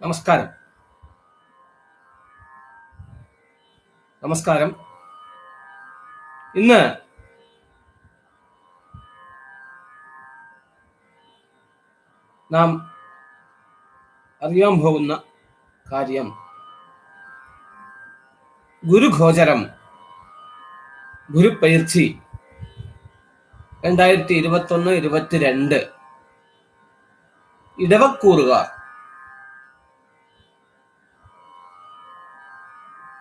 നമസ്കാരം. നമസ്കാരം. ഇന്ന് നാം അറിയാൻ പോകുന്ന കാര്യം ഗുരുഗോചരം ഗുരുപയിർച്ചി രണ്ടായിരത്തി ഇരുപത്തൊന്ന് ഇരുപത്തിരണ്ട് ഇടവക്കൂറുകാർ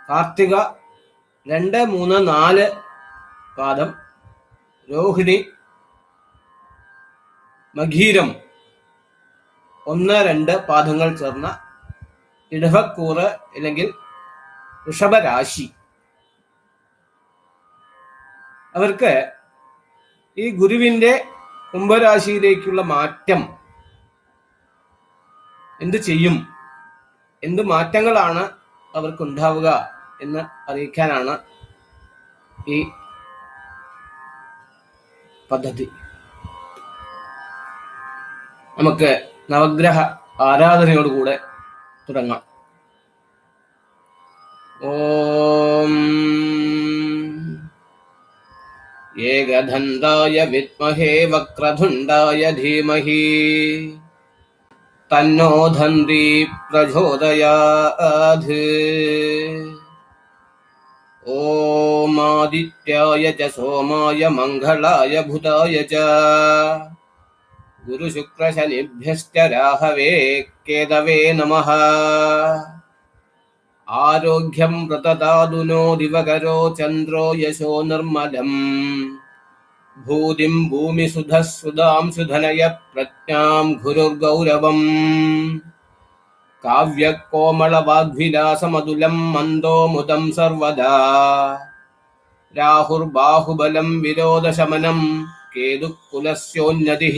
കാർത്തിക രണ്ട് മൂന്ന് നാല് പാദം. രോഹിണി മഘീരം ഒന്ന് രണ്ട് പാദങ്ങൾ ചേർന്ന ഇടവക്കൂറ് അല്ലെങ്കിൽ ഋഷഭരാശി. അവർക്ക് ഈ ഗുരുവിന്റെ കുംഭരാശിയിലേക്കുള്ള മാറ്റം എന്ത് ചെയ്യും? എന്ത് മാറ്റങ്ങളാണ് അവർക്ക് ഉണ്ടാവുക എന്ന് അറിയിക്കാനാണ് ഈ പദ്ധതി. നമുക്ക് നവഗ്രഹ ആരാധനയോടുകൂടെ തുടങ്ങാം. ഓം ഏകദന്തായ വിദ്മഹേ വക്രതുണ്ടായ ധീമഹി. തന്നോ ധന്തി ओमादित्याय च सोमाय मङ्गलाय भूताय च। गुरुशुक्रशनिभ्यश्च राहवे केदवे नमः। आरोग्यं प्रतदादुनो दिवकरो चन्द्रो यशो निर्मलम्। भूदिं भूमिसुधः सुधां सुधनय प्रज्ञां गुरुर्गौरवम्। काव्यकोमलवाग्विलासमदुलं मन्दोमुदं सर्वदा। राहुर्बाहुबलं विरोदशमनं केदुःकुलस्योन्नतिः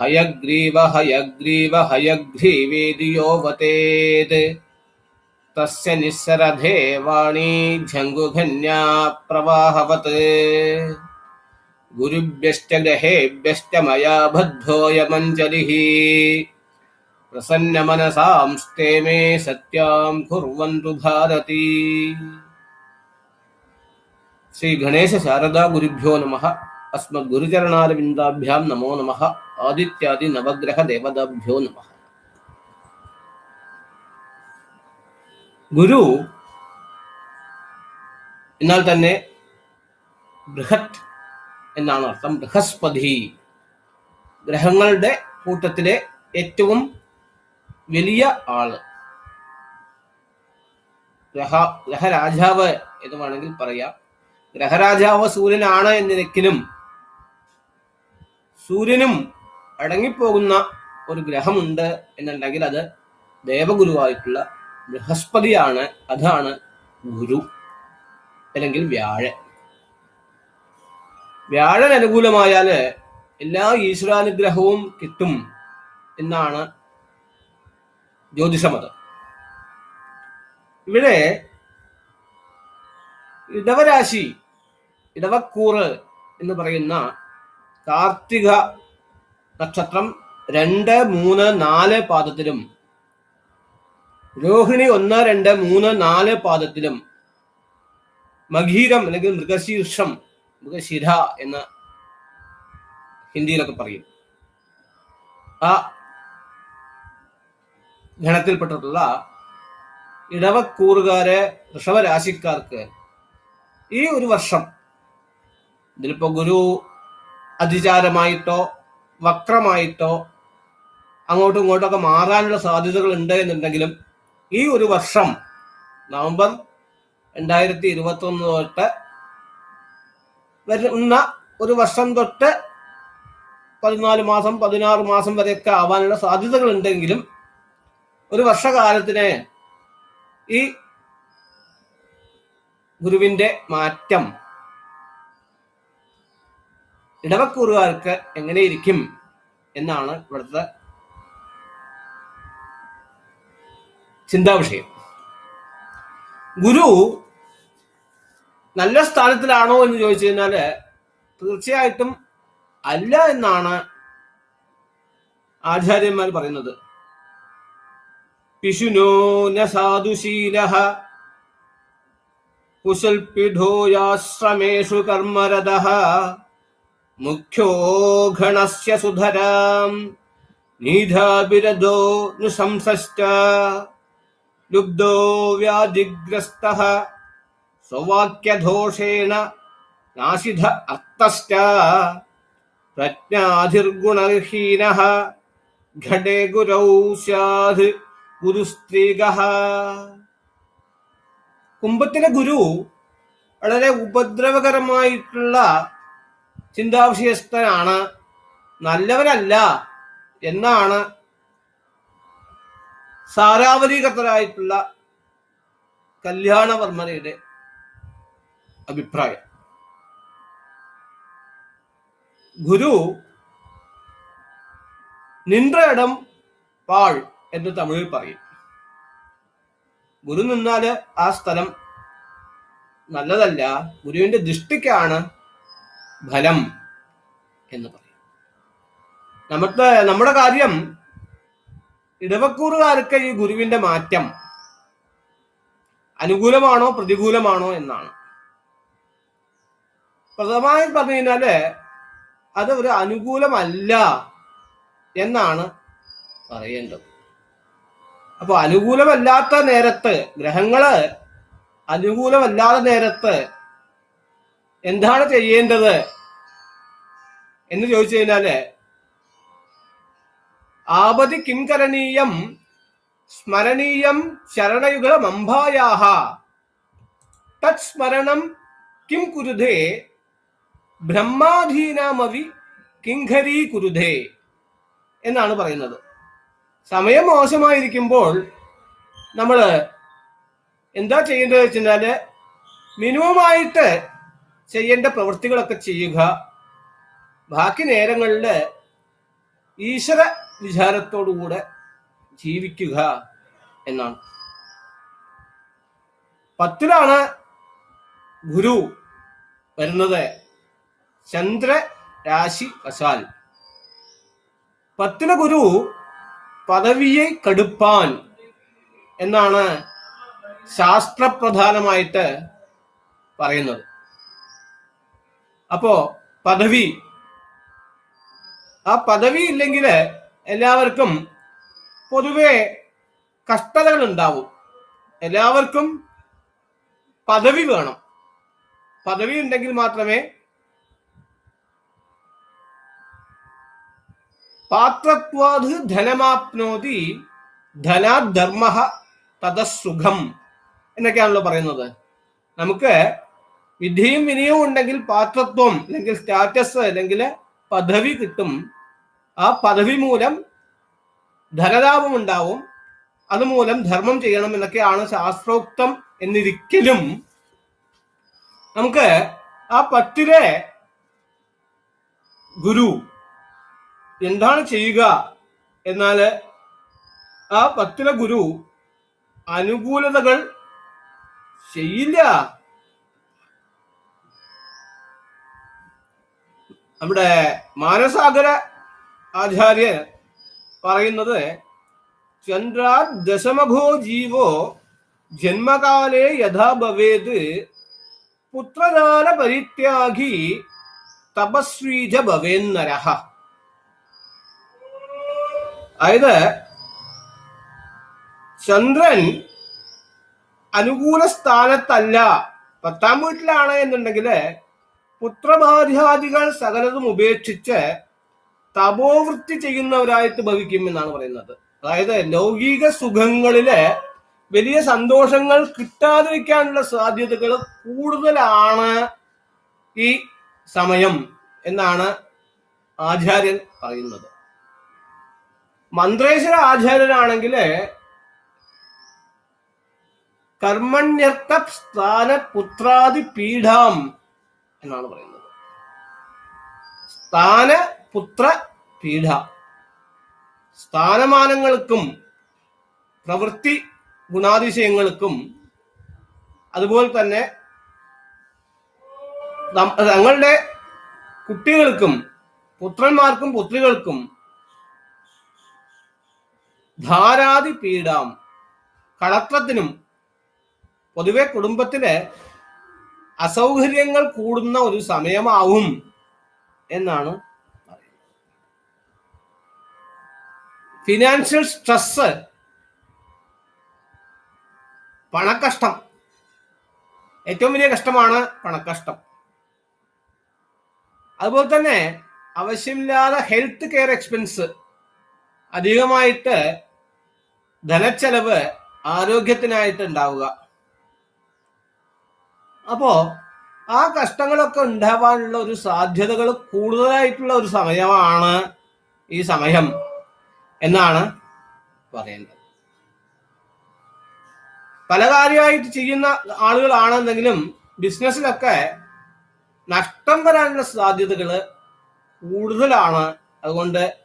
हयग्रीव हयग्रीव हयग्रीवेदि यो वतेत् तस्य निःसरधेवाणी झङ्गुघन्या प्रवाहवत्। गुरुभ्यश्च लहेभ्यश्च मया बद्धोऽयमञ्जलिः। ഗണേശ ശാരദാ ഗുരുഭ്യോ നമ അസ്മദ് ഗുരുചരണാരവിന്ദാഭ്യാം നമോ നമ ആദിത്യാദി നവഗ്രഹ ദേവതാഭ്യോ നമ ഗുരു എന്നാൽ തന്നെ ബൃഹത് എന്നാണ് അർത്ഥം. ബൃഹസ്പതി ഗ്രഹങ്ങളുടെ കൂട്ടത്തിലെ ഏറ്റവും വലിയ ആൾ. ഗ്രഹ ഗ്രഹരാജാവ് എന്ന് വേണമെങ്കിൽ പറയാം. ഗ്രഹരാജാവ് സൂര്യനാണ് എന്നിരിക്കലും സൂര്യനും അടങ്ങിപ്പോകുന്ന ഒരു ഗ്രഹമുണ്ട് എന്നുണ്ടെങ്കിൽ അത് ദേവഗുരുവായിട്ടുള്ള ബൃഹസ്പതിയാണ്. അതാണ് ഗുരു അല്ലെങ്കിൽ വ്യാഴ വ്യാഴൻ അനുകൂലമായാൽ എല്ലാ ഈശ്വരാനുഗ്രഹവും കിട്ടും എന്നാണ് ജ്യോതിഷമതം. ഇവിടെ ഇടവരാശി ഇടവക്കൂറ് എന്ന് പറയുന്ന കാർത്തിക നക്ഷത്രം രണ്ട് മൂന്ന് നാല് പാദത്തിലും രോഹിണി ഒന്ന് രണ്ട് മൂന്ന് നാല് പാദത്തിലും മഗീരം അല്ലെങ്കിൽ മൃഗശീർഷം മൃഗശിര എന്ന് ഹിന്ദിയിലൊക്കെ പറയും. ആ ഗണത്തിൽപ്പെട്ടിട്ടുള്ള ഇടവക്കൂറുകാരെ ഋഷഭരാശിക്കാർക്ക് ഈ ഒരു വർഷം ഇതിലിപ്പോ ഗുരു അതിചാരമായിട്ടോ വക്രമായിട്ടോ അങ്ങോട്ടും ഇങ്ങോട്ടും ഒക്കെ മാറാനുള്ള സാധ്യതകൾ ഉണ്ട് എന്നുണ്ടെങ്കിലും ഈ ഒരു വർഷം നവംബർ രണ്ടായിരത്തി ഇരുപത്തൊന്ന് തൊട്ട് വരുന്ന ഒരു വർഷം തൊട്ട് പതിനാല് മാസം പതിനാറ് മാസം വരെയൊക്കെ ആവാനുള്ള സാധ്യതകൾ ഉണ്ടെങ്കിലും ഒരു വർഷകാലത്തിന് ഈ ഗുരുവിന്റെ മാറ്റം ഇടവക്കൂറുകാർക്ക് എങ്ങനെയിരിക്കും എന്നാണ് ഇവിടുത്തെ ചിന്താവിഷയം. ഗുരു നല്ല സ്ഥാനത്തിലാണോ എന്ന് ചോദിച്ചു കഴിഞ്ഞാൽ തീർച്ചയായിട്ടും അല്ല എന്നാണ് ആചാര്യന്മാർ പറയുന്നത്. പിശുനോ ന സാധുശീലഃ കുശൽപിഠോയാശ്രമേഷു കർമ്മരതഃ മുഖ്യോ ഗണസ്യ സുധരാം. നീധാപിരദോ നൃശംസശ്ച. ലുബ്ധോ വ്യാധിഗ്രസ്തഃ. സ്വവാക്യദോഷേണ നാശിധ അർത്ഥശ്ച. പ്രജ്ഞാധിർഗുണഹീനഃ ഘടേ ഗുരൗ സ്യാത് ഗുരുസ്ത്രീകഃ കുംഭത്തിലെ ഗുരു വളരെ ഉപദ്രവകരമായിട്ടുള്ള ചിന്താവിശേഷനാണ്. നല്ലവനല്ല എന്നാണ് സാരാവലീകൃതരായിട്ടുള്ള കല്യാണവർമ്മനയുടെ അഭിപ്രായം. ഗുരു നിன்ற ഇടം പാൾ എന്ന് തമിഴിൽ പറയും. ഗുരു നിന്നാൽ ആ സ്ഥലം നല്ലതല്ല ഗുരുവിന്റെ ദൃഷ്ടിക്കാണ് ഫലം എന്ന് പറയും. നമുക്ക് നമ്മുടെ കാര്യം ഇടവക്കൂറുകാർക്ക് ഈ ഗുരുവിന്റെ മാറ്റം അനുകൂലമാണോ പ്രതികൂലമാണോ എന്നാണ്. പ്രഥമമായി പറഞ്ഞു കഴിഞ്ഞാൽ അത് ഒരു അനുകൂലമല്ല എന്നാണ് പറയേണ്ടത്. അപ്പൊ അനുകൂലമല്ലാത്ത നേരത്ത് ഗ്രഹങ്ങൾ അനുകൂലമല്ലാത്ത നേരത്ത് എന്താണ് ചെയ്യേണ്ടത് എന്ന് ചോദിച്ചു കഴിഞ്ഞാൽ ആപതി കിം കരണീയം സ്മരണീയം ശരണയുഗളം അംഭായാഹ. തത് സ്മരണം കിം കുരുധേ? ബ്രഹ്മാധീനാമവി കിങ്കരീ കുരുധേ എന്നാണ് പറയുന്നത്. സമയം മോശമായിരിക്കുമ്പോൾ നമ്മൾ എന്താ ചെയ്യേണ്ടത് വെച്ചാൽ മിനിമമായിട്ട് ചെയ്യേണ്ട പ്രവൃത്തികളൊക്കെ ചെയ്യുക. ബാക്കി നേരങ്ങളിൽ ഈശ്വര വിചാരത്തോടുകൂടെ ജീവിക്കുക എന്നാണ്. പത്തിലാണ് ഗുരു വരുന്നത്. ചന്ദ്ര രാശി വശാൽ. പത്തിലെ ഗുരു പദവിയെ കടുപ്പാൻ എന്നാണ് ശാസ്ത്രപ്രധാനമായിട്ട് പറയുന്നത്. അപ്പോ പദവി. ആ പദവി ഇല്ലെങ്കിൽ എല്ലാവർക്കും പൊതുവെ കഷ്ടതകൾ ഉണ്ടാവും എല്ലാവർക്കും പദവി വേണം. പദവി ഉണ്ടെങ്കിൽ മാത്രമേ പാത്രത്വാത് ധനമാപ്നോതി ധനാധർമ്മ തതസുഖം എന്നൊക്കെയാണല്ലോ പറയുന്നത്. നമുക്ക് വിധിയും വിനയവും ഉണ്ടെങ്കിൽ പാത്രത്വം അല്ലെങ്കിൽ സ്റ്റാറ്റസ് അല്ലെങ്കിൽ പദവി കിട്ടും. ആ പദവി മൂലം ധനലാഭം ഉണ്ടാവും. അതുമൂലം ധർമ്മം ചെയ്യണം എന്നൊക്കെയാണ് ശാസ്ത്രോക്തം എന്നിരിക്കലും. നമുക്ക് ആ പത്തിലെ ഗുരു എന്താണ് ചെയ്യുക? എന്നാൽ ആ പത്തില ഗുരു അനുകൂലതകൾ ചെയ്യില്ല. നമ്മുടെ മാനസാഗര ആചാര്യ പറയുന്നത് ചന്ദ്രാ ദശമഭോ ജീവോ ജന്മകാലേ യഥാ ഭവേത് പുത്രദാന പരിത്യാഗി തപസ്വീജ ഭവേന്നരഹ അതായത് ചന്ദ്രൻ അനുകൂല സ്ഥാനത്തല്ല പത്താം വീട്ടിലാണ് എന്നുണ്ടെങ്കിൽ പുത്രബാധ്യാദികൾ സകലതും ഉപേക്ഷിച്ച് തപോവൃത്തി ചെയ്യുന്നവരായിട്ട് ഭവിക്കും എന്നാണ് പറയുന്നത്. അതായത് ലൗകിക സുഖങ്ങളിൽ വലിയ സന്തോഷങ്ങൾ കിട്ടാതിരിക്കാനുള്ള സാധ്യതകൾ കൂടുതലാണ് ഈ സമയം എന്നാണ് ആചാര്യൻ പറയുന്നത്. മന്ത്രേശ്വര ആചാര്യനാണെങ്കിൽ കർമ്മണ്യർത്ഥ സ്ഥാന പുത്രാദി പീഠാം എന്നാണ് പറയുന്നത്. സ്ഥാന പുത്ര പീഠ സ്ഥാനമാനങ്ങൾക്കും പ്രവൃത്തി ഗുണാതിശയങ്ങൾക്കും അതുപോലെ തന്നെ തങ്ങളുടെ കുട്ടികൾക്കും പുത്രന്മാർക്കും പുത്രികൾക്കും ധാരാതി പീഡാം കളത്രത്തിനും പൊതുവെ കുടുംബത്തിലെ അസൗകര്യങ്ങൾ കൂടുന്ന ഒരു സമയമാവും എന്നാണ് ഫിനാൻഷ്യൽ സ്ട്രെസ് പണക്കഷ്ടം. ഏറ്റവും വലിയ കഷ്ടമാണ് പണക്കഷ്ടം. അതുപോലെ തന്നെ ആവശ്യമില്ലാതെ ഹെൽത്ത് കെയർ എക്സ്പെൻസ് അധികമായിട്ട് ധനച്ചെലവ് ആരോഗ്യത്തിനായിട്ട് ഉണ്ടാവുക അപ്പോ ആ കഷ്ടങ്ങളൊക്കെ ഉണ്ടാവാനുള്ള ഒരു സാധ്യതകൾ കൂടുതലായിട്ടുള്ള ഒരു സമയമാണ് ഈ സമയം എന്നാണ് പറയുന്നത് പല കാര്യമായിട്ട് ചെയ്യുന്ന ആളുകളാണെന്നെങ്കിലും ബിസിനസ്സിലൊക്കെ നഷ്ടം വരാനുള്ള സാധ്യതകൾ കൂടുതലാണ്. അതുകൊണ്ട്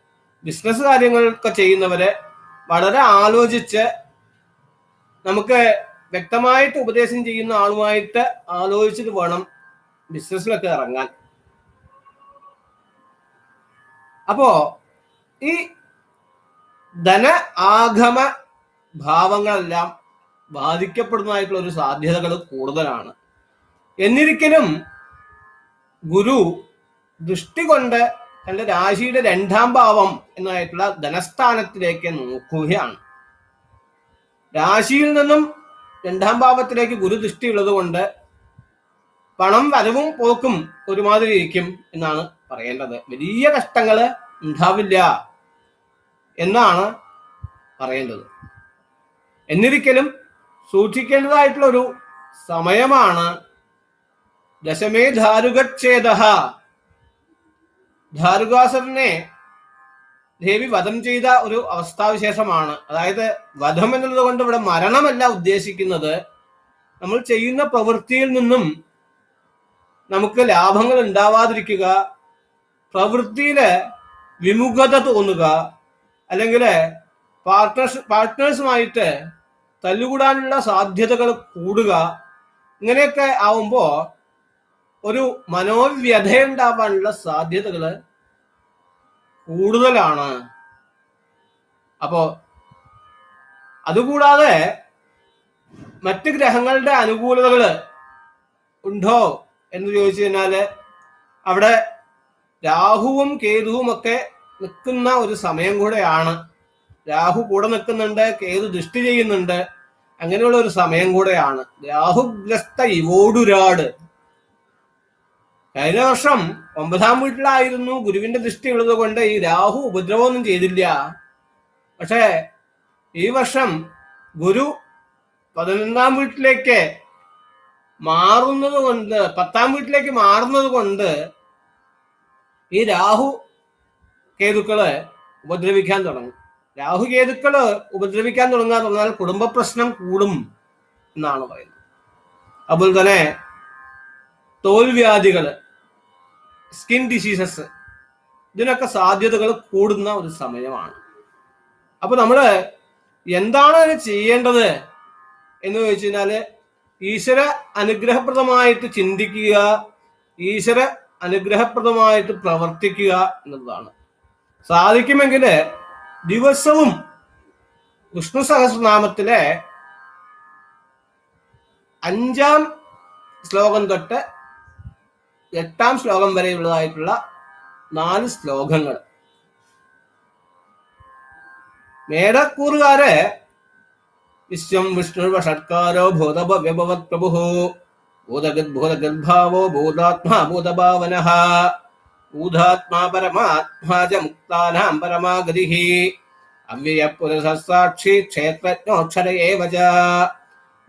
ബിസിനസ് കാര്യങ്ങളൊക്കെ ചെയ്യുന്നവരെ വളരെ ആലോചിച്ച് നമുക്ക് വ്യക്തമായിട്ട് ഉപദേശം ചെയ്യുന്ന ആളുമായിട്ട് ആലോചിച്ചിട്ട് വേണം ബിസിനസ്സിലൊക്കെ ഇറങ്ങാൻ. അപ്പോ ഈ ധന ആഗമ ഭാവങ്ങളെല്ലാം ബാധിക്കപ്പെടുന്നതായിട്ടുള്ള ഒരു സാധ്യതകൾ കൂടുതലാണ്. എന്നിരിക്കലും ഗുരു ദൃഷ്ടി കൊണ്ട് തന്റെ രാശിയുടെ രണ്ടാം ഭാവം എന്നായിട്ടുള്ള ധനസ്ഥാനത്തിലേക്ക് നോക്കുകയാണ്. രാശിയിൽ നിന്നും രണ്ടാം ഭാവത്തിലേക്ക് ഗുരു ദൃഷ്ടി ഉള്ളത് കൊണ്ട് പണം വരവും പോക്കും ഒരുമാതിരി ഇരിക്കും എന്നാണ് പറയേണ്ടത്. വലിയ കഷ്ടങ്ങൾ ഉണ്ടാവില്ല എന്നാണ് പറയേണ്ടത്. എന്നിരിക്കലും സൂക്ഷിക്കേണ്ടതായിട്ടുള്ള ഒരു സമയമാണ് ദശമേ ധാരുകച്ഛേദ ധാരുകാസുരനെ ദേവി വധം ചെയ്ത ഒരു അവസ്ഥാവിശേഷമാണ്. അതായത് വധം എന്നുള്ളത് കൊണ്ട് ഇവിടെ മരണമല്ല ഉദ്ദേശിക്കുന്നത്. നമ്മൾ ചെയ്യുന്ന പ്രവൃത്തിയിൽ നിന്നും നമുക്ക് ലാഭങ്ങൾ ഉണ്ടാവാതിരിക്കുക പ്രവൃത്തിയിൽ വിമുഖത തോന്നുക അല്ലെങ്കിൽ പാർട്ട്നേഴ്സ് പാർട്ട്നേഴ്സുമായിട്ട് തല്ലുകൂടാനുള്ള സാധ്യതകൾ കൂടുക ഇങ്ങനെയൊക്കെ ആവുമ്പോ ഒരു മനോവ്യഥയുണ്ടാവാനുള്ള സാധ്യതകൾ കൂടുതലാണ്. അപ്പോ അതുകൂടാതെ മറ്റ് ഗ്രഹങ്ങളുടെ അനുകൂലതകൾ ഉണ്ടോ എന്ന് ചോദിച്ചു കഴിഞ്ഞാൽ അവിടെ രാഹുവും കേതുവും ഒക്കെ നിൽക്കുന്ന ഒരു സമയം കൂടെയാണ്. രാഹു കൂടെ നിൽക്കുന്നുണ്ട് കേതു ദൃഷ്ടി ചെയ്യുന്നുണ്ട്. അങ്ങനെയുള്ള ഒരു സമയം കൂടെയാണ്. രാഹുഗ്രസ്ത ഇവോടുരാട് കഴിഞ്ഞ വർഷം ഒമ്പതാം വീട്ടിലായിരുന്നു ഗുരുവിന്റെ ദൃഷ്ടി ഉള്ളത് കൊണ്ട് ഈ രാഹു ഉപദ്രവമൊന്നും ചെയ്തില്ല. പക്ഷേ ഈ വർഷം ഗുരു പതിനൊന്നാം വീട്ടിലേക്ക് മാറുന്നത് കൊണ്ട് പത്താം വീട്ടിലേക്ക് മാറുന്നത് കൊണ്ട് ഈ രാഹു കേതുക്കൾ ഉപദ്രവിക്കാൻ തുടങ്ങും. രാഹു കേതുക്കൾ ഉപദ്രവിക്കാൻ തുടങ്ങാൻ തുടങ്ങാൽ കുടുംബ പ്രശ്നം കൂടും എന്നാണ് പറയുന്നത്. അതുപോലെ തന്നെ തോൽവ്യാധികൾ സ്കിൻ ഡിസീസസ് ഇതിനൊക്കെ സാധ്യതകൾ കൂടുന്ന ഒരു സമയമാണ്. അപ്പൊ നമ്മൾ എന്താണ് അതിന് ചെയ്യേണ്ടത് എന്ന് ചോദിച്ചു കഴിഞ്ഞാൽ ഈശ്വര അനുഗ്രഹപ്രദമായിട്ട് ചിന്തിക്കുക ഈശ്വര അനുഗ്രഹപ്രദമായിട്ട് പ്രവർത്തിക്കുക എന്നുള്ളതാണ്. സാധിക്കുമെങ്കിൽ ദിവസവും വിഷ്ണു സഹസ്രനാമത്തിലെ അഞ്ചാം ശ്ലോകം തൊട്ട് എട്ടാം ശ്ലോകം വരെയുള്ളതായിട്ടുള്ള നാല് ശ്ലോകങ്ങൾ മേടക്കൂറുകാര് വിശ്വം വിഷ്ണു ഷട്കാരോ ഭൂതഭവ്യഭവത് പ്രഭു ഭൂതഗത് ഭൂതഗദ്ഭാവോ ഭൂതാത്മാ ഭൂതഭാവന ഭൂതാത്മാ പരമാത്മാ ച മുക്താനാം പരമാഗതി അവ്യയ പുരസാക്ഷി ക്ഷേത്രജ്ഞോക്ഷര ഏവ ച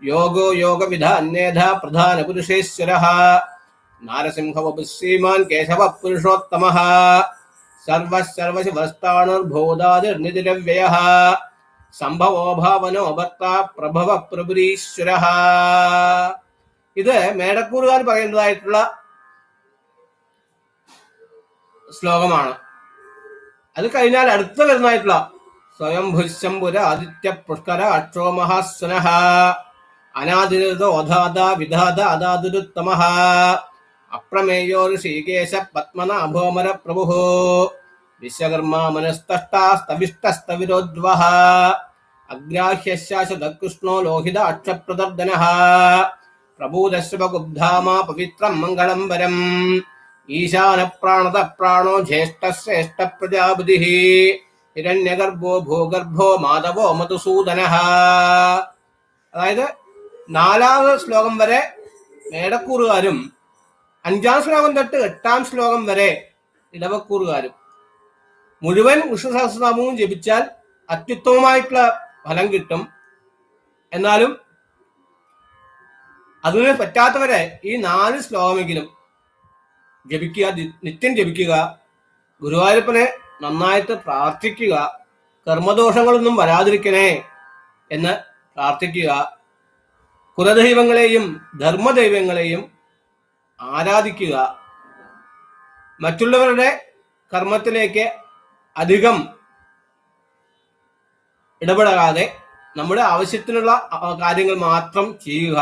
യോഗോ യോഗവിധാന്യേധ പ്രധാന നാരസിംഹവപുശ്രീമാൻ കേശവ പുരുഷോത്തമ സർവശർവശിവസ്ഥാണുർഭൂതാതിർനിതിരവ്യയ സംഭവോ ഭാവനോ ഭർത്ത പ്രഭവ പ്രഭുരീശ്വര ഇത് മേടക്കൂറുകാർ പറയുന്നതായിട്ടുള്ള ശ്ലോകമാണ്. അത് കഴിഞ്ഞാൽ അടുത്ത വരുന്നതായിട്ടുള്ള സ്വയം ഭുശംപുര ആദിത്യ പുഷ്കര അക്ഷോ മഹാസ്വനഹ അനാദിരുതോധാത വിധാത അതാതുരുത്തമ അപ്രമേയോ ഋഷികേശ പത്മനാഭോമര പ്രഭു വിശ്വകർമ്മ മനസ്തഷ്ടാസ്തവിഷ്ടസ്തവിരോദ്വഹ അഗ്രാഹ്യശാശതകൃഷ്ണോ ലോഹിത അക്ഷപ്രദർദന പ്രഭൂതശ്രവഗുബ്ധാമ പവിത്രം മംഗളം വരം ഈശാന പ്രാണത പ്രാണോ ജ്യേഷ്ഠ ശ്രേഷ്ഠ പ്രജാപതി ഹിരണ്യഗർഭോ ഭൂഗർഭോ മാധവോ മധുസൂദന അതായത് നാലാമത് ശ്ലോകം വരെ മേടക്കൂറുകാരും അഞ്ചാം ശ്ലോകം തൊട്ട് എട്ടാം ശ്ലോകം വരെ ഇടവക്കൂറുകാരും മുഴുവൻ വിഷ്ണു സഹസ്രനാമവും ജപിച്ചാൽ അത്യുത്തമമായിട്ടുള്ള ഫലം കിട്ടും. എന്നാലും അതിന് പറ്റാത്തവരെ ഈ നാല് ശ്ലോകമെങ്കിലും ജപിക്കുക നിത്യം ജപിക്കുക ഗുരുവായൂരപ്പനെ നന്നായിട്ട് പ്രാർത്ഥിക്കുക കർമ്മദോഷങ്ങളൊന്നും വരാതിരിക്കണേ എന്ന് പ്രാർത്ഥിക്കുക. കുലദൈവങ്ങളെയും ധർമ്മദൈവങ്ങളെയും ആരാധിക്കുക. മറ്റുള്ളവരുടെ കർമ്മത്തിലേക്ക് അധികം ഇടപെടാതെ നമ്മുടെ ആവശ്യത്തിനുള്ള കാര്യങ്ങൾ മാത്രം ചെയ്യുക.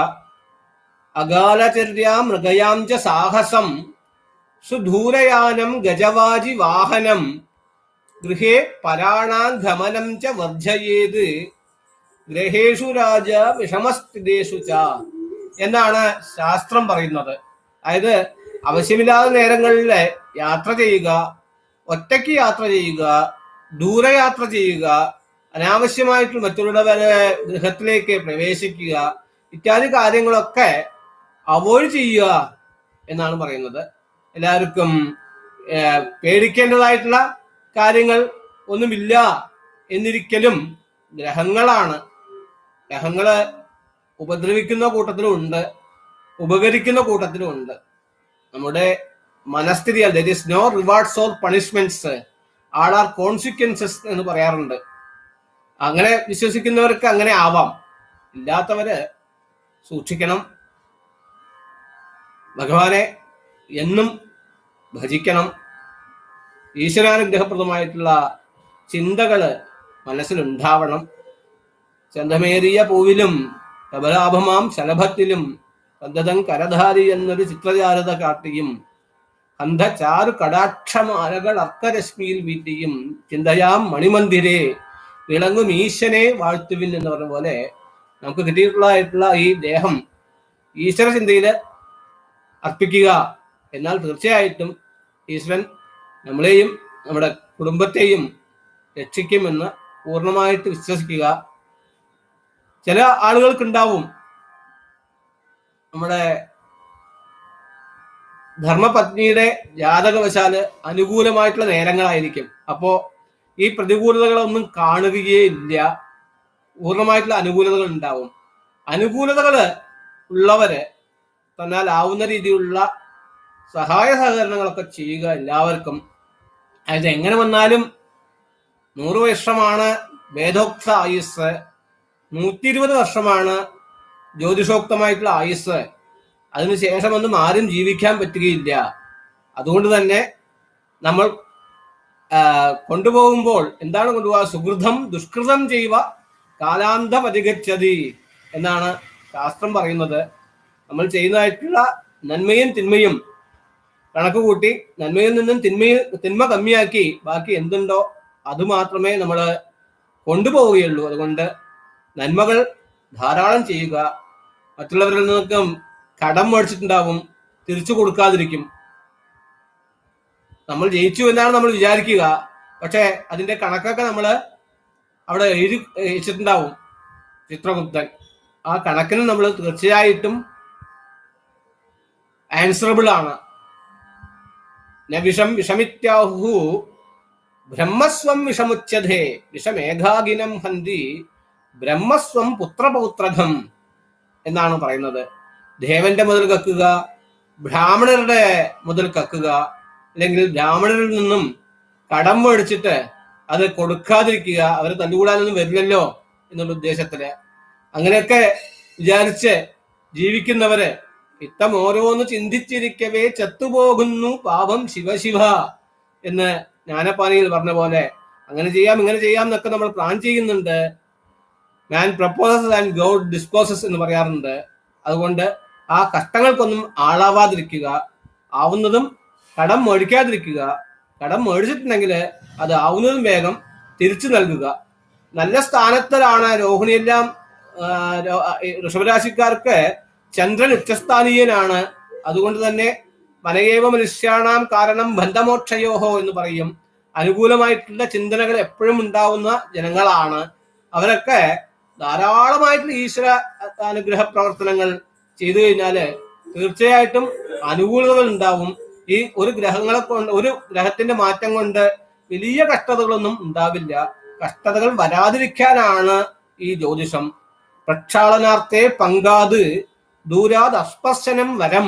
അകാലചര്യ മൃഗയാംച സാഹസം സുദൂരയാനം ഗജവാജി വാഹനം ഗൃഹേ പരാണാം ഗമനം ച വർജയേത് ഗ്രഹേഷു രാജ വിഷമസ്ഥിതേഷു ച എന്നാണ് ശാസ്ത്രം പറയുന്നത്. അതായത് ആവശ്യമില്ലാത്ത നേരങ്ങളിൽ യാത്ര ചെയ്യുക ഒറ്റയ്ക്ക് യാത്ര ചെയ്യുക ദൂരയാത്ര ചെയ്യുക അനാവശ്യമായിട്ട് മറ്റുള്ളവരെ ഗൃഹത്തിലേക്ക് പ്രവേശിക്കുക ഇത്യാദി കാര്യങ്ങളൊക്കെ അവോയ്ഡ് ചെയ്യുക എന്നാണ് പറയുന്നത്. എല്ലാവർക്കും പേടിക്കേണ്ടതായിട്ടുള്ള കാര്യങ്ങൾ ഒന്നുമില്ല എന്നിരിക്കലും ഗ്രഹങ്ങളാണ്. ഗ്രഹങ്ങൾ ഉപദ്രവിക്കുന്ന കൂട്ടത്തിലും ഉണ്ട് ഉപകരിക്കുന്ന കൂട്ടത്തിലും ഉണ്ട്. നമ്മുടെ മനസ്ഥിതി there is no rewards or punishments all are consequences എന്ന് പറയാറുണ്ട്. അങ്ങനെ വിശ്വസിക്കുന്നവർക്ക് അങ്ങനെ ആവാം. ഇല്ലാത്തവര് സൂക്ഷിക്കണം. ഭഗവാനെ എന്നും ഭജിക്കണം. ഈശ്വരാനുഗ്രഹപ്രദമായിട്ടുള്ള ചിന്തകൾ മനസ്സിലുണ്ടാവണം. ചന്തമേറിയ പൂവിലും കബലാഭമാം ശലഭത്തിലും സന്തതം കരധാരി എന്നൊരു ചിത്രചാരത കാട്ടിയും അന്ധചാരു കടാക്ഷമാലകൾ അർക്കരശ്മിയിൽ വീട്ടിയും ചിന്തയാം മണിമന്ദിരെ വിളങ്ങും ഈശ്വനെ വാഴ്ത്തുവിൻ എന്ന് പറഞ്ഞ പോലെ നമുക്ക് കിട്ടിയിട്ടുള്ളതായിട്ടുള്ള ഈ ദേഹം ഈശ്വര ചിന്തയിൽ അർപ്പിക്കുക എന്നാൽ തീർച്ചയായിട്ടും ഈശ്വരൻ നമ്മളെയും നമ്മുടെ കുടുംബത്തെയും രക്ഷിക്കുമെന്ന് പൂർണമായിട്ട് വിശ്വസിക്കുക. ചില ആളുകൾക്കുണ്ടാവും നമ്മുടെ ധർമ്മപത്നിയുടെ ജാതകവശാൽ അനുകൂലമായിട്ടുള്ള നേരങ്ങളായിരിക്കും. അപ്പോ ഈ പ്രതികൂലതകളൊന്നും കാണുകയേ ഇല്ല പൂർണമായിട്ടുള്ള അനുകൂലതകൾ ഉണ്ടാവും. അനുകൂലതകൾ ഉള്ളവര് തന്നാൽ ആവുന്ന രീതിയിലുള്ള സഹായ സഹകരണങ്ങളൊക്കെ ചെയ്യുക എല്ലാവർക്കും. അതായത് എങ്ങനെ വന്നാലും നൂറ് വർഷമാണ് വേദോക്ത ആയുസ് നൂറ്റി ഇരുപത് വർഷമാണ് ജ്യോതിഷോക്തമായിട്ടുള്ള ആയുസ്. അതിനുശേഷമൊന്നും ആരും ജീവിക്കാൻ പറ്റുകയില്ല. അതുകൊണ്ട് തന്നെ നമ്മൾ കൊണ്ടുപോകുമ്പോൾ എന്താണ് കൊണ്ടുപോകുക സുഹൃതം ദുഷ്കൃതം ചെയ്യുക കാലാന്ത എന്നാണ് ശാസ്ത്രം പറയുന്നത്. നമ്മൾ ചെയ്യുന്നതായിട്ടുള്ള നന്മയും തിന്മയും കണക്ക് കൂട്ടി നന്മയിൽ നിന്നും തിന്മയിൽ തിന്മ കമ്മിയാക്കി ബാക്കി എന്തുണ്ടോ അത് മാത്രമേ നമ്മൾ കൊണ്ടുപോവുകയുള്ളൂ. അതുകൊണ്ട് നന്മകൾ ധാരാളം ചെയ്യുക. മറ്റുള്ളവരിൽ നിന്നൊക്കെ കടം മേടിച്ചിട്ടുണ്ടാവും. തിരിച്ചു കൊടുക്കാതിരിക്കും. നമ്മൾ ജയിച്ചു എന്നാണ് നമ്മൾ വിചാരിക്കുക. പക്ഷെ അതിന്റെ കണക്കൊക്കെ നമ്മൾ അവിടെ എഴുതി വെച്ചിട്ടുണ്ടാവും ചിത്രഗുപ്തൻ. ആ കണക്കിന് നമ്മൾ തീർച്ചയായിട്ടും ആൻസറബിൾ ആണ്. വിഷം വിഷമിത്യാഹു ബ്രഹ്മസ്വം വിഷമുച്ചതേ വിഷമേഘാഗിനം ഹന്തി ബ്രഹ്മസ്വം പുത്രപൗത്രകം. എന്നാണ് പറയുന്നത്. ദേവന്റെ മുതൽ കക്കുക ബ്രാഹ്മണരുടെ മുതൽ കക്കുക അല്ലെങ്കിൽ ബ്രാഹ്മണരിൽ നിന്നും കടം മേടിച്ചിട്ട് അത് കൊടുക്കാതിരിക്കുക അവരെ തല്ലുകൂടാനൊന്നും വരില്ലല്ലോ എന്നുള്ള ഉദ്ദേശത്തിൽ അങ്ങനെയൊക്കെ വിചാരിച്ച് ജീവിക്കുന്നവര് ഇത്തം ഓരോന്ന് ചിന്തിച്ചിരിക്കവേ ചത്തുപോകുന്നു പാപം ശിവശിവ എന്ന് ജ്ഞാനപ്പാനിയിൽ പറഞ്ഞ പോലെ അങ്ങനെ ചെയ്യാം ഇങ്ങനെ ചെയ്യാം എന്നൊക്കെ നമ്മൾ പ്ലാൻ ചെയ്യുന്നുണ്ട്. Man proposes and God disposes എന്ന് പറയാറുണ്ട്. അതുകൊണ്ട് ആ കഷ്ടങ്ങൾക്കൊന്നും ആളാവാതിരിക്കുക ആവുന്നതും കടം മേടിക്കാതിരിക്കുക കടം മേടിച്ചിട്ടുണ്ടെങ്കിൽ അത് ആവുന്നതും വേഗം തിരിച്ചു നൽകുക. നല്ല സ്ഥാനത്തിലാണ് രോഹിണിയെല്ലാം ഋഷഭരാശിക്കാർക്ക് ചന്ദ്രൻ ഉച്ചസ്ഥാനീയനാണ്. അതുകൊണ്ട് തന്നെ വനയേവ മനുഷ്യാണാം കാരണം ബന്ധമോക്ഷയോഹോ എന്ന് പറയും. അനുകൂലമായിട്ടുള്ള ചിന്തനകൾ എപ്പോഴും ഉണ്ടാവുന്ന ജനങ്ങളാണ്. അവരൊക്കെ ധാരാളമായിട്ടുള്ള ഈശ്വര അനുഗ്രഹ പ്രവർത്തനങ്ങൾ ചെയ്തു കഴിഞ്ഞാൽ തീർച്ചയായിട്ടും അനുകൂലതകൾ ഉണ്ടാവും. ഈ ഒരു ഗ്രഹങ്ങളെ കൊണ്ട് ഒരു ഗ്രഹത്തിന്റെ മാറ്റം കൊണ്ട് വലിയ കഷ്ടതകളൊന്നും ഉണ്ടാവില്ല. കഷ്ടതകൾ വരാതിരിക്കാനാണ് ഈ ജ്യോതിഷം. പ്രക്ഷാളനാർത്ഥേ പങ്കാത് ദൂരാത് അസ്പർശനം വരം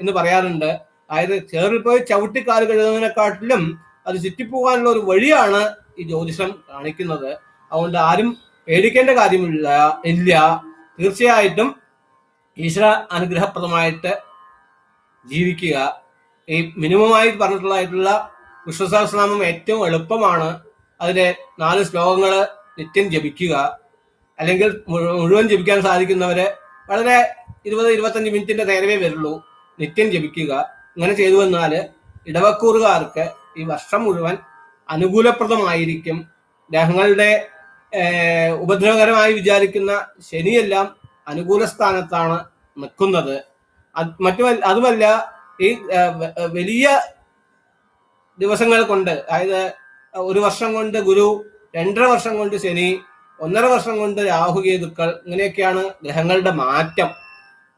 എന്ന് പറയാറുണ്ട്. അതായത് ചേറിൽ പോയി ചവിട്ടിക്കാൽ കഴുകുന്നതിനെക്കാട്ടിലും അത് ചുറ്റിപ്പോകാനുള്ള ഒരു വഴിയാണ് ഈ ജ്യോതിഷം കാണിക്കുന്നത്. അതുകൊണ്ട് ആരും പേടിക്കേണ്ട കാര്യമില്ല ഇല്ല. തീർച്ചയായിട്ടും ഈശ്വര അനുഗ്രഹപ്രദമായിട്ട് ജീവിക്കുക. ഈ മിനിമമായി പറഞ്ഞിട്ടുള്ളതായിട്ടുള്ള വിശ്വസാസനാമം ഏറ്റവും എളുപ്പമാണ് അതിലെ നാല് ശ്ലോകങ്ങൾ നിത്യം ജപിക്കുക. അല്ലെങ്കിൽ മുഴു- മുഴുവൻ ജപിക്കാൻ സാധിക്കുന്നവരെ വളരെ ഇരുപത് ഇരുപത്തഞ്ച് മിനിറ്റിന്റെ നേരമേ വരുള്ളൂ നിത്യം ജപിക്കുക. ഇങ്ങനെ ചെയ്തു വന്നാൽ ഇടവക്കൂറുകാർക്ക് ഈ വർഷം മുഴുവൻ അനുകൂലപ്രദമായിരിക്കും. ഗ്രഹങ്ങളുടെ ഉപദ്രവകരമായി വിചാരിക്കുന്ന ശനിയെല്ലാം അനുകൂല സ്ഥാനത്താണ് നിൽക്കുന്നത് മറ്റു അതുമല്ല ഈ വലിയ ദിവസങ്ങൾ കൊണ്ട് അതായത് ഒരു വർഷം കൊണ്ട് ഗുരു രണ്ടര വർഷം കൊണ്ട് ശനി ഒന്നര വർഷം കൊണ്ട് രാഹുകേതുക്കൾ ഇങ്ങനെയൊക്കെയാണ് ഗ്രഹങ്ങളുടെ മാറ്റം.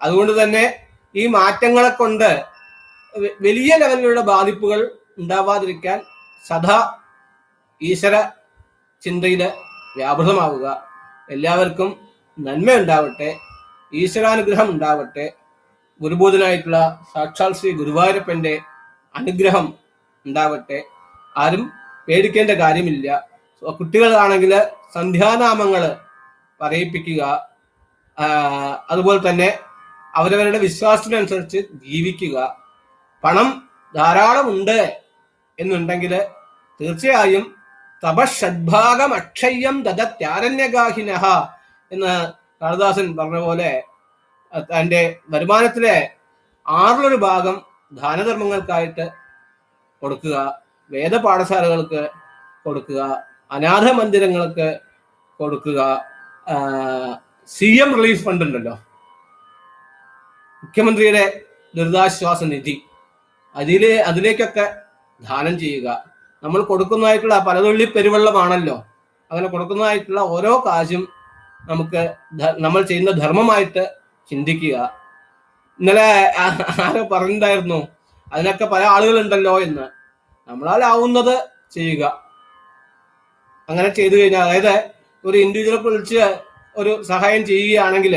അതുകൊണ്ട് തന്നെ ഈ മാറ്റങ്ങളെ കൊണ്ട് വലിയ ലെവലിലുള്ള ബാധിപ്പുകൾ ഉണ്ടാവാതിരിക്കാൻ സദാ ഈശ്വര ചിന്തയിൽ വ്യാപൃതമാവുക. എല്ലാവർക്കും നന്മയുണ്ടാവട്ടെ ഈശ്വരാനുഗ്രഹം ഉണ്ടാവട്ടെ. ഗുരുബോധനായിട്ടുള്ള സാക്ഷാൽ ശ്രീ ഗുരുവായൂരപ്പന്റെ അനുഗ്രഹം ഉണ്ടാവട്ടെ. ആരും പേടിക്കേണ്ട കാര്യമില്ല. കുട്ടികളാണെങ്കിൽ സന്ധ്യാനാമങ്ങൾ പറയിപ്പിക്കുക അതുപോലെ തന്നെ അവരവരുടെ വിശ്വാസത്തിനനുസരിച്ച് ജീവിക്കുക. പണം ധാരാളം ഉണ്ട് എന്നുണ്ടെങ്കിൽ തീർച്ചയായും തപഷഡ്ഭാഗം അക്ഷയ്യം ദദത്യാരണ്യഗാഹിന എന്ന് കാളിദാസൻ പറഞ്ഞ പോലെ തന്റെ വരുമാനത്തിലെ ആറിലൊരു ഭാഗം ദാനധർമ്മങ്ങൾക്കായിട്ട് കൊടുക്കുക വേദപാഠശാലകൾക്ക് കൊടുക്കുക അനാഥ മന്ദിരങ്ങൾക്ക് കൊടുക്കുക. സി എം റിലീഫ് ഫണ്ട് ഉണ്ടല്ലോ. മുഖ്യമന്ത്രിയുടെ ദുരിതാശ്വാസ നിധി. അതിലെ അതിലേക്കൊക്കെ ദാനം ചെയ്യുക. നമ്മൾ കൊടുക്കുന്നതായിട്ടുള്ള പലതുള്ളി പെരുവെള്ളമാണല്ലോ. അങ്ങനെ കൊടുക്കുന്നതായിട്ടുള്ള ഓരോ കാശും നമുക്ക് നമ്മൾ ചെയ്യുന്ന ധർമ്മമായിട്ട് ചിന്തിക്കുക. ഇന്നലെ ആരോ പറഞ്ഞിട്ടുണ്ടായിരുന്നു അതിനൊക്കെ പല ആളുകളുണ്ടല്ലോ എന്ന്. നമ്മളാലാവുന്നത് ചെയ്യുക. അങ്ങനെ ചെയ്തു കഴിഞ്ഞാൽ അതായത് ഒരു ഇൻഡിവിജ്വലെ വിളിച്ച് ഒരു സഹായം ചെയ്യുകയാണെങ്കിൽ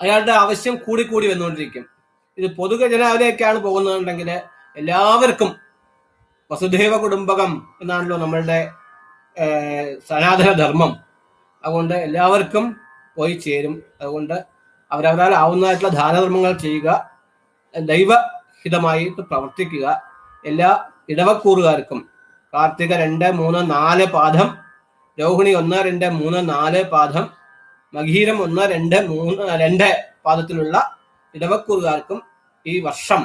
അയാളുടെ ആവശ്യം കൂടി കൂടി വന്നുകൊണ്ടിരിക്കും. ഇത് പൊതുജനാവിലേക്കാണ് പോകുന്നതെന്നുണ്ടെങ്കിൽ എല്ലാവർക്കും വസുധൈവ കുടുംബകം എന്നാണല്ലോ നമ്മളുടെ സനാതന ധർമ്മം അതുകൊണ്ട് എല്ലാവർക്കും പോയി ചേരും. അതുകൊണ്ട് അവരവരാൽ ആവുന്നതായിട്ടുള്ള ദാനധർമ്മങ്ങൾ ചെയ്യുക ദൈവഹിതമായിട്ട് പ്രവർത്തിക്കുക. എല്ലാ ഇടവക്കൂറുകാർക്കും കാർത്തിക രണ്ട് മൂന്ന് നാല് പാദം രോഹിണി ഒന്ന് രണ്ട് മൂന്ന് നാല് പാദം മകീരം ഒന്ന് രണ്ട് മൂന്ന് രണ്ട് പാദത്തിലുള്ള ഇടവക്കൂറുകാർക്കും ഈ വർഷം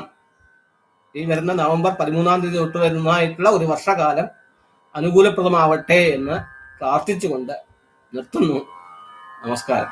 ഈ വരുന്ന നവംബർ പതിമൂന്നാം തീയതി തൊട്ട് വരുന്നതായിട്ടുള്ള ഒരു വർഷകാലം അനുകൂലപ്രദമാവട്ടെ എന്ന് പ്രാർത്ഥിച്ചുകൊണ്ട് നിർത്തുന്നു. നമസ്കാരം.